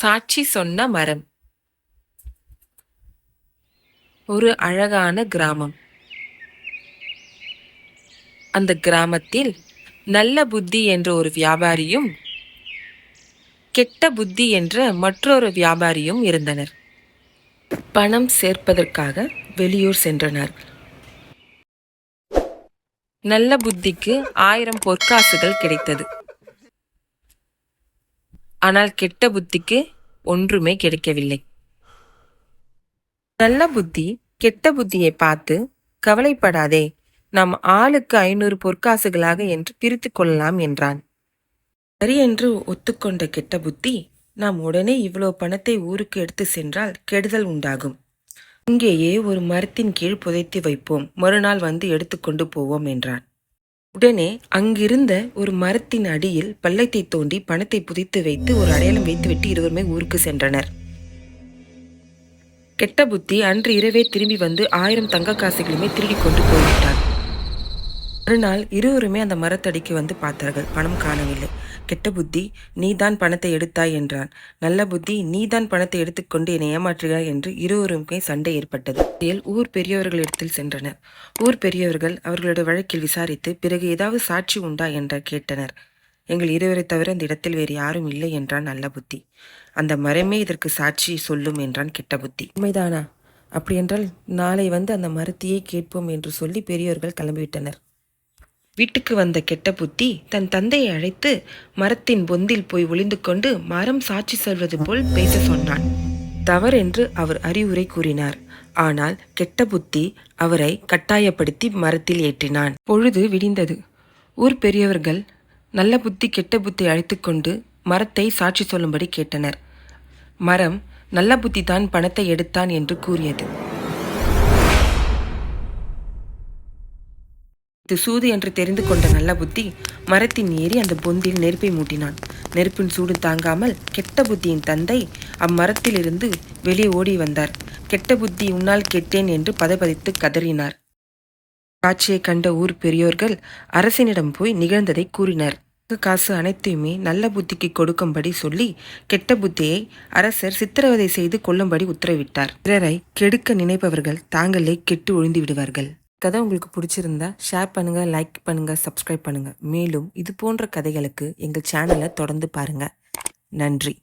சாட்சி சொன்ன மரம். ஒரு அழகான கிராமம். அந்த கிராமத்தில் நல்ல புத்தி என்ற ஒரு வியாபாரியும் கெட்ட புத்தி என்ற மற்றொரு வியாபாரியும் இருந்தனர். பணம் சேர்ப்பதற்காக வெளியூர் சென்றனர். நல்ல புத்திக்கு ஆயிரம் பொற்காசுகள் கிடைத்தது. ஆனால் கெட்ட புத்திக்கு ஒன்றுமே கிடைக்கவில்லை. நல்ல புத்தி கெட்ட புத்தியை பார்த்து கவலைப்படாதே நாம் ஆளுக்கு ஐநூறு பொற்காசுகளாக என்று பிரித்து கொள்ளலாம் என்றான். சரி என்று ஒத்துக்கொண்ட கெட்ட புத்தி நாம் உடனே இவ்வளோ பணத்தை ஊருக்கு எடுத்து சென்றால் கெடுதல் உண்டாகும். இங்கேயே ஒரு மரத்தின் கீழ் புதைத்து வைப்போம் மறுநாள் வந்து எடுத்துக்கொண்டு போவோம் என்றான். உடனே அங்கிருந்த ஒரு மரத்தின் அடியில் பள்ளத்தை தோண்டி பணத்தை புதைத்து வைத்து ஒரு அடையாளம் வைத்துவிட்டு இருவருமே ஊருக்கு சென்றனர். கெட்ட புத்தி அன்று இரவே திரும்பி வந்து ஆயிரம் தங்க காசுகளுமே திருடி கொண்டு போய்விட்டார் ஒரு நாள் இருவருமே அந்த மரத்தடிக்கு வந்து பார்த்தார்கள். பணம் காணவில்லை. கெட்ட புத்தி நீதான் பணத்தை எடுத்தாய் என்றான். நல்ல புத்தி நீதான் பணத்தை எடுத்துக்கொண்டு என்னை ஏமாற்றுகிறாய் என்று இருவருமே சண்டை ஏற்பட்டது. இதில் ஊர் பெரியவர்களிடத்தில் சென்றனர். ஊர் பெரியவர்கள் அவர்களோட வழக்கில் விசாரித்து பிறகு ஏதாவது சாட்சி உண்டா? என்று கேட்டனர். எங்கள் இருவரை தவிர அந்த இடத்தில் வேறு யாரும் இல்லை என்றான் நல்ல புத்தி. அந்த மரமே இதற்கு சாட்சி சொல்லும் என்றான் கெட்ட புத்தி. உண்மைதானா? அப்படியென்றால் நாளை வந்து அந்த மரத்தையே கேட்போம் என்று சொல்லி பெரியோர்கள் கிளம்பிவிட்டனர். வீட்டுக்கு வந்த கெட்ட புத்தி தன் தந்தையை அழைத்து மரத்தின் பொந்தில் போய் ஒளிந்து கொண்டு மரம் சாட்சி சொல்வது போல் பேச சொன்னான். தவறென்று அவர் அறிவுரை கூறினார். ஆனால் கெட்ட புத்தி அவரை கட்டாயப்படுத்தி மரத்தில் ஏற்றினான். பொழுது விடிந்தது. ஊர் பெரியவர்கள் நல்ல புத்தி கெட்ட புத்தி அழைத்துக்கொண்டு மரத்தை சாட்சி சொல்லும்படி கேட்டனர். மரம் நல்ல புத்தி தான் பணத்தை எடுத்தான் என்று கூறியது. இது சூது என்று தெரிந்து கொண்ட நல்ல புத்தி மரத்தின் ஏறி அந்த பொந்தில் நெருப்பை மூட்டினான். நெருப்பின் சூடு தாங்காமல் கெட்ட புத்தியின் தந்தை அம்மரத்திலிருந்து வெளியே ஓடி வந்தார். கெட்ட புத்தி உன்னால் கெட்டேன் என்று பதபதித்து கதறினார். காட்சியை கண்ட ஊர் பெரியோர்கள் அரசனிடம் போய் நிகழ்ந்ததை கூறினர். காசு அனைத்தையுமே நல்ல புத்திக்கு கொடுக்கும்படி சொல்லி கெட்ட புத்தியை அரசர் சித்திரவதை செய்து கொள்ளும்படி உத்தரவிட்டார். பிறரை கெடுக்க நினைப்பவர்கள் தாங்களே கெட்டு ஒழிந்து விடுவார்கள். கதை உங்களுக்கு பிடிச்சிருந்தா ஷேர் பண்ணுங்கள் லைக் பண்ணுங்கள் சப்ஸ்கிரைப் பண்ணுங்கள் மேலும் இது போன்ற கதைகளுக்கு எங்கள் சேனலை தொடர்ந்து பாருங்கள் நன்றி.